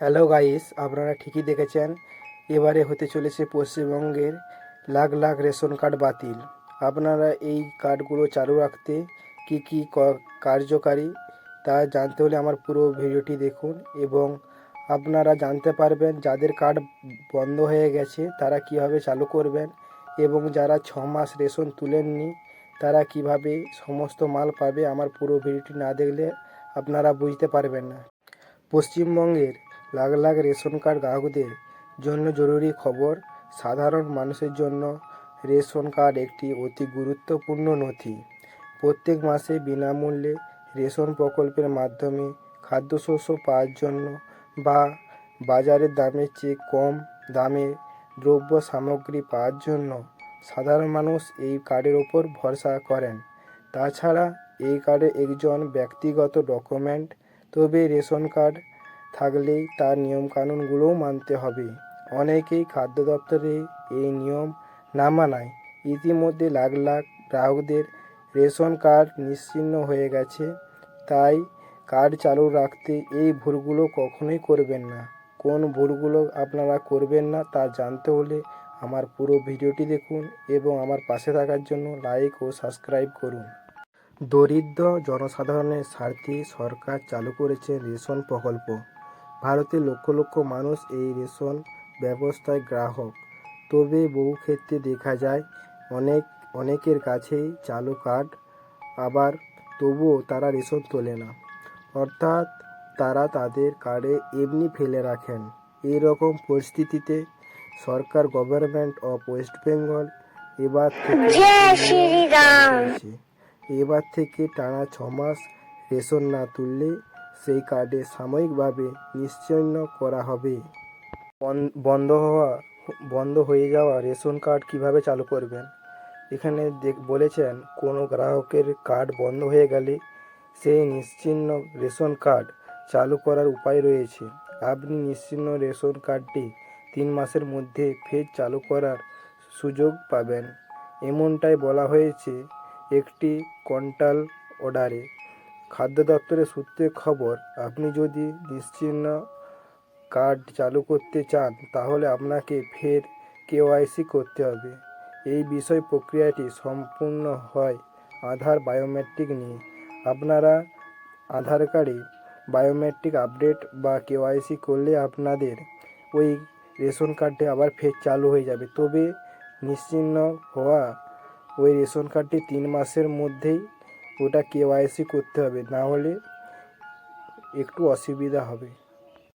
Hello guys আপনারা ঠিকই দেখেছেন, এবারে হতে চলেছে পশ্চিমবঙ্গের লাখ লাখ রেশন কার্ড বাতিল। আপনারা এই কার্ডগুলো চালু রাখতে কি কি, কার্যকারী তা জানতে হলে আমার পুরো ভিডিওটি দেখুন এবং আপনারা জানতে পারবেন যাদের কার্ড বন্ধ হয়ে গেছে তারা কীভাবে চালু করবেন এবং যারা ছ মাস রেশন তুলেননি তারা কীভাবে সমস্ত মাল পাবে আমার পুরো ভিডিওটি না দেখলে আপনারা বুঝতে পারবেন না। পশ্চিমবঙ্গের লাখ লাখ রেশন কার্ড গ্রাহকদের জন্য জরুরি খবর। সাধারণ মানুষের জন্য রেশন কার্ড একটি অতি গুরুত্বপূর্ণ নথি। প্রত্যেক মাসে বিনামূল্যে রেশন প্রকল্পের মাধ্যমে খাদ্যশস্য পাওয়ার জন্য বা বাজারের দামের চেয়ে কম দামে দ্রব্য সামগ্রী পাওয়ার জন্য সাধারণ মানুষ এই কার্ডের ওপর ভরসা করেন। তাছাড়া এই কার্ডে একজন ব্যক্তিগত ডকুমেন্ট, তবে রেশন কার্ড থাকলেই তার নিয়মকানুনগুলোও মানতে হবে। অনেকেই খাদ্য দপ্তরে এই নিয়ম না মানায়। ইতিমধ্যে লাখ লাখ গ্রাহকদের রেশন কার্ড নিশ্চিহ্ন হয়ে গেছে। তাই কার্ড চালু রাখতে এই ভুলগুলো কখনোই করবেন না। কোন ভুলগুলো আপনারা করবেন না তা জানতে হলে আমার পুরো ভিডিওটি দেখুন এবং আমার পাশে থাকার জন্য লাইক ও সাবস্ক্রাইব করুন। দরিদ্র জনসাধারণের স্বার্থে সরকার চালু করেছে রেশন প্রকল্প। ভারতের লক্ষ লক্ষ মানুষ এই রেশন ব্যবস্থায় গ্রাহক। তবে বহু ক্ষেত্রে দেখা যায় অনেক অনেকের কাছেই চালু কার্ড আবার তবুও তারা রেশন তোলে না। অর্থাৎ তারা তাদের কার্ডে এমনি ফেলে রাখেন। এই রকম পরিস্থিতিতে সরকার গভর্নমেন্ট অফ ওয়েস্ট বেঙ্গল এবার থেকে। এবার থেকে টানা ছমাস রেশন না তুললে সেই কার্ডে সাময়িকভাবে নিশ্চিহ্ন করা হবে। বন- বন্ধ হওয়া, বন্ধ হয়ে যাওয়া রেশন কার্ড কীভাবে চালু করবেন? এখানে বলেছেন, কোনো গ্রাহকের কার্ড বন্ধ হয়ে গেলে সেই নিশ্চিহ্ন রেশন কার্ড চালু করার উপায় রয়েছে। আপনি নিশ্চিহ্ন রেশন কার্ডটি তিন মাসের মধ্যে ফের চালু করার সুযোগ পাবেন। এমনটাই বলা হয়েছে একটি কন্টাল অর্ডারে। খাদ্য দপ্তরের সূত্রে খবর, আপনি যদি নিশ্চিহ্ন কার্ড চালু করতে চান, তাহলে আপনাকে ফের কেওয়াইসি করতে হবে। এই বিষয় প্রক্রিয়াটি সম্পূর্ণ হয় আধার বায়োমেট্রিক নিয়ে। আপনারা আধার কার্ডে বায়োমেট্রিক আপডেট বা কেওয়াইসি করলে আপনাদের ওই রেশন কার্ডটি আবার ফের চালু হয়ে যাবে। তবে নিশ্চিহ্ন হওয়া ওই রেশন কার্ডটি তিন মাসের মধ্যেই ওটা কেওয়াইসি করতে হবে না হলে একটু অসুবিধা হবে।